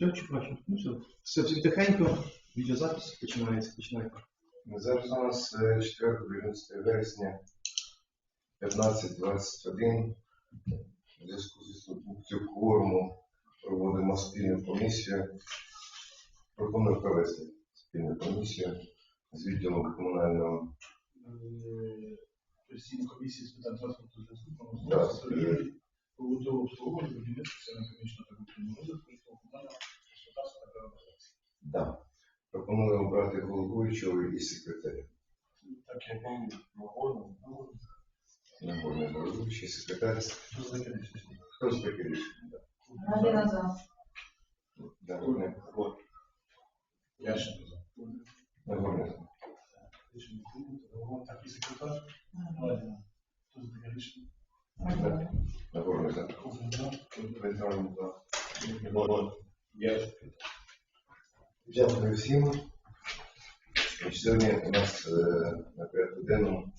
Все, чи бачу? Ну все. Все, всі тихенько. Відеозапис починається, починайте. Зараз у нас е, 4-11 вересня 15.21. У зв'язку з відсутністю кворуму проводимо спільну комісію. Пропоную провести спільну комісію з відділом комунального постійної комісії з питань транспорту зв'язку, побутового обслуговування, будівництва, соціально-економічного та культурного розвитку, приватизації. Да. Пропоную обрати головуючого і секретаря. Так, вам нагодно, ну, Нагорний головуючий секретар. за? Хто з таке рішення? Да. Радіна за. Нагорний. Ященко за. Нагорний. Рішення прийнято. Голова, так і секретар. Радіна. Хто за таке рішення? Нагорний. за. Кожен за. Петрович, за. Ященко. Дякую всім. Сьогодні у нас е, на порядку денному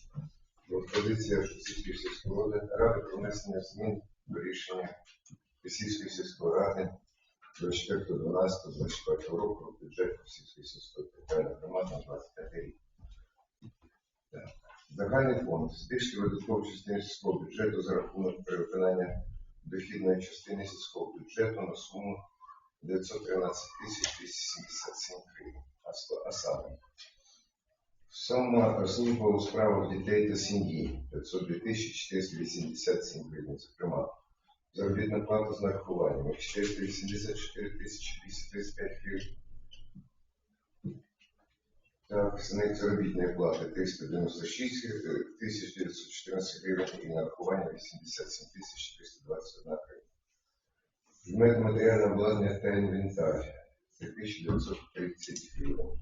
пропозиція Російської сільської ради про внесення змін до рішення Російської сільської ради 24.12.24 року про бюджет Російської сільської територіальної громади на 25 рік. Загальний фонд збільшити видаткову частину сільського бюджету за рахунок перевиконання дохідної частини сільського бюджету на суму 913 тисяч 277 гривень. А сума служба у справах дітей та сім'ї 502 тисячі 487 гривень, зокрема. Заробітна плата з нарахуванням 484 тисячі 235 гривень. Так, зник заробітної плати 396 тисяч 914 гривень і нарахування 87 тисяч 321 гривень. Предмет матеріального обладнання та інвентар 3930 гривень.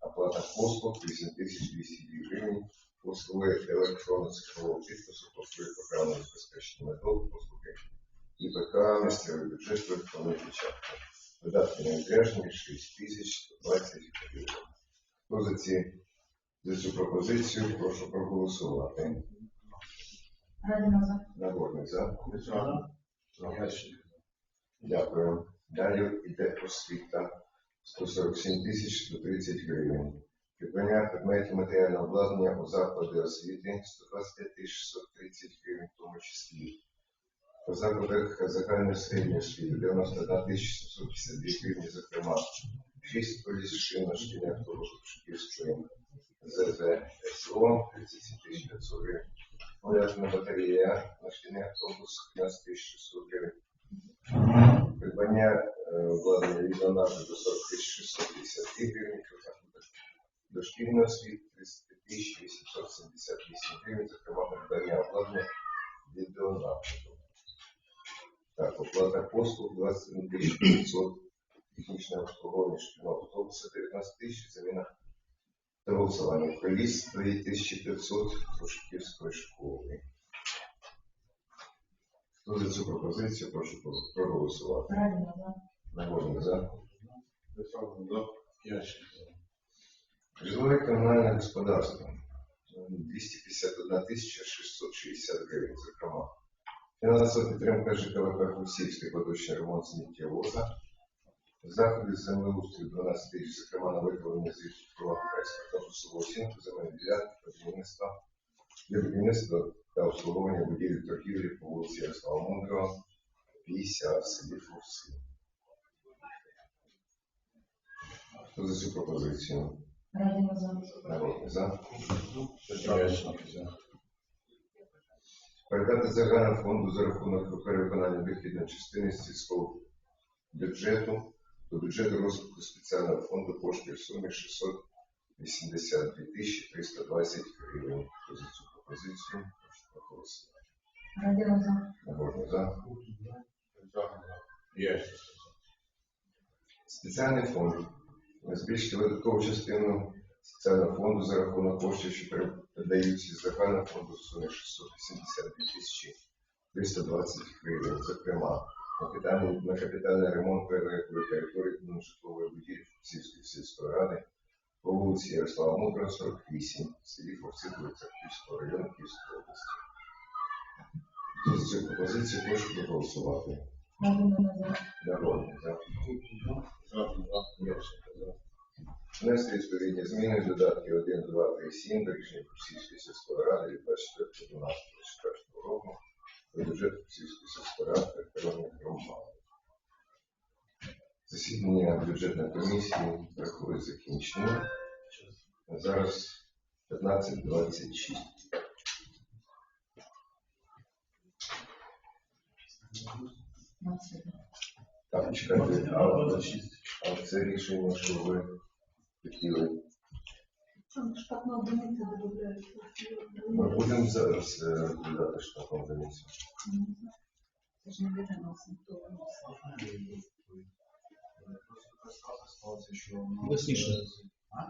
Оплата послуг 8202 гривень. Послуги електронно цифрового підпису, послуги програмного забезпечення метод, послуги ІПК, місцевий бюджет, електронної печатки. Видатки на відрядження 6120 гривень. Хто за ці за цю пропозицію, прошу проголосувати. Радіна за. Нагорний за. Дякую. Далі йде освіта 147 тисяч 130 гривень. Придбання предметів матеріального обладнання у заклади освіти 125 тисяч 630 гривень, в тому числі. По закладах загальної середньої освіти 91 тисяча 752 гривні, зокрема. 6 полісшин на шкільний автобус Шкільської ЗЗ СО 37 тисяч 500 гривень. Моляжна батарея на шкільний автобус 15 тисяч 600 гривень. Придбання е, обладнання від Леонардо до 40 тисяч 650 гривень, дошкільної освіти 30 тисяч 878 гривень, зокрема придбання обладнання від. Так, оплата послуг 21 500, технічне обслуговування шкільного автобуса 19 тисяч, заміна та голосування. Проїзд 2500 до шкільської школи. Хто за цю пропозицію, прошу проголосувати. Нагорний за. Житлове комунальне господарство 251 тисяча 660 гривень, зокрема. Фінансова підтримка ЖКВП Фусівський поточний ремонт сміттєвоза. Заходи землеустрою 12 тисяч, зокрема на виправлення звіту про експортну посову оцінку земельної ділянки будівництва для будівництва та обслуговування будівлі торгівлі по вулиці Ярослава Мудрого, 50 в селі Фурси. Хто за цю пропозицію? Радіна за. Народний за. Ященко. за. Передати загальному фонду за рахунок перевиконання дохідної частини сільського бюджету до бюджету розвитку спеціального фонду коштів в сумі 682 тисячі 320 гривень. Хто за цю пропозицію? Проголосувати. Радіна за. Нагорний за. Ященко. Спеціальний фонд. Збільшити видаткову частину спеціального фонду за рахунок коштів, що передаються з загального фонду в сумі 682 тисячі 320 гривень. Зокрема, на капітальний, на капітальний ремонт прилеглої території житлової будівлі Функційської сільської ради по вулиці Ярослава Мудрого, 48, в селі Фовцидовиця Київського району Київської області. Хто за цю пропозицію прошу проголосувати? Народний, так? Внести відповідні зміни в додатки 1, 2, 3, 7 до рішення Курсівської сільської ради від 24 року до бюджету Курсівської сільської ради територіальних громад. Засідання бюджетної комісії рахує закінчення. Зараз 15.26. Так, чекайте, а, а це рішення, що ви хотіли. Штатна одиниця додається. Ми будемо зараз е, розглядати штатну одиницю. Це ж не ситуація, що Голосніше.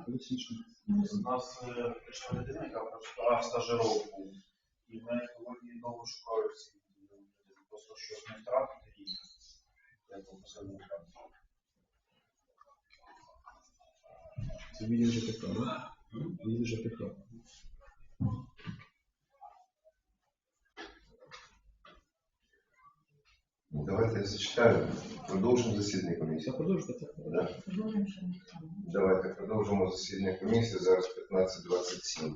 Голосніше. У нас е, прийшла людина, яка пройшла стажировку, і ми сьогодні знову шукаю всі. Просто щось не втратити виправити. Це відділ ЖКХ, да? Відділ ЖКХ. Ну, Давайте я зачитаю. Продовжимо засідання комісії. Да. Давайте продовжимо засідання комісії. Зараз 15.27.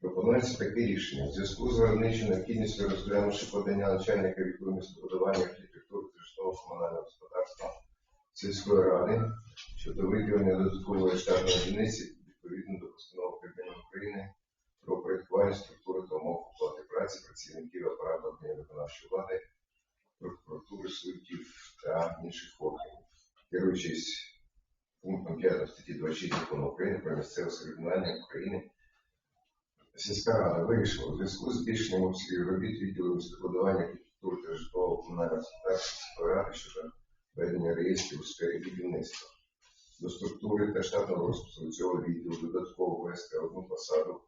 Пропонується таке рішення. В зв'язку з виробничою необхідністю розглянувши подання начальника відділу містобудування архітектури та житлового комунального господарства сільської ради щодо виділення додаткової штатної одиниці відповідно до постанови Кабінету України про порядкування структури та умов оплати праці працівників апарату органів виконавчої влади, прокуратури, суддів та інших органів. Керуючись пунктом 5 статті 26 закону України про місцеве самоврядування України, сільська рада вирішила у зв'язку з збільшенням обсягів робіт відділу містобудування та житлового ради щодо ведення реєстрів у сфері будівництва. До структури та штатного розпису цього відділу додатково ввести одну посаду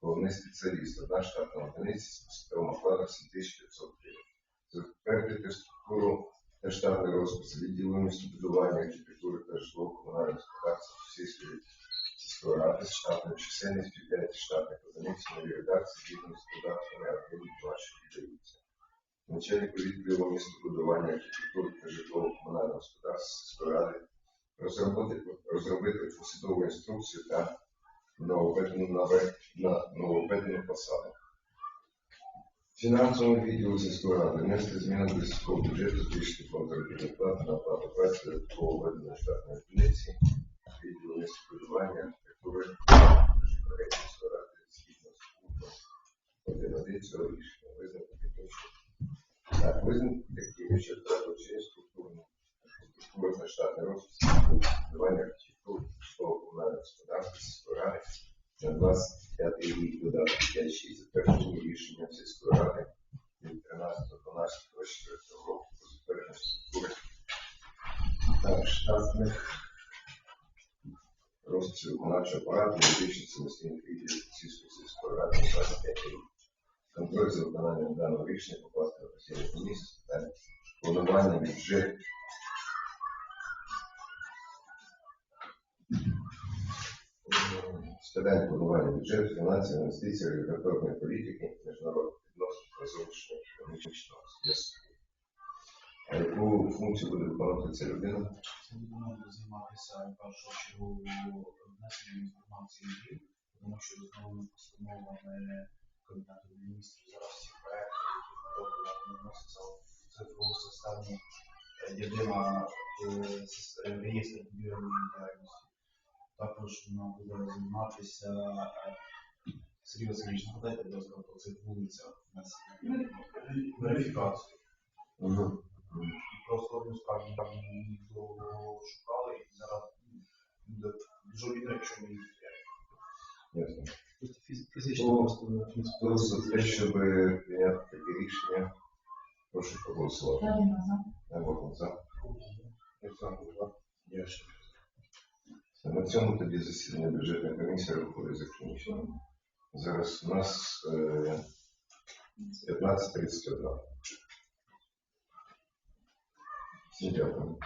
головний спеціаліст, одна штатна одиниця з посадовим окладом 7500 гривень. Затвердити структуру та штатний розпис відділу містобудування, архітектури та житлового комунального господарства Сільської сільської ради з штатною чисельністю 5 штатних одиниць в новій редакції згідно з податками активів ваші віддаються. Начальнику відділу містобудування, архітектури та житлового комунального господарства сільської ради розробити, розробити посадову інструкцію та нововведену на нововведену посаду. Фінансовому відділу сільської ради внести зміни до сільського бюджету, збільшити фонд заробітних плат на оплату праці додатково введеної штатної одиниці, відділу містобудування, архітектури, житлової сільської ради згідно з пунктом 1.1 цього рішення. Визнати такими, що через структурну структуру та штатний розпис будування архітектури, житлового комунального господарства сільської ради на 25 рік додаток 5.6 затвердження рішення сільської ради від 13.12.24 року про затвердження структури та штатних розписів виконавчого апарату юридичних самостійних відділів сільської сільської ради на 25 рік. Контроль за виконанням даного рішення покласти на постійну комісію з питань планування бюджету з питань планування бюджету, фінансів, інвестицій, регуляторної політики, міжнародних відносин та зовнішнього економічного зв'язку. А яку функцію буде виконувати ця людина? Це будемо займатися в першу чергу внесенням інформації тому що новими постановами Кабінету міністрів зараз всі проекти, які вони вносяться в цифрову систему єдина реєстр будівельної діяльності. Також вона буде займатися е, Сергій Васильович, нагадайте, будь ласка, про цих вулицях верифікацію. Просто одну справді там довго шукали і зараз буде дуже обідно, якщо ми їх. Ясно. Фізично просто Хто за те, щоб прийняти таке рішення, прошу проголосувати. За. За. Я ще. На цьому тоді засідання бюджетної комісії виходить закінчено. Зараз у нас е, 15.31. Всім дякую.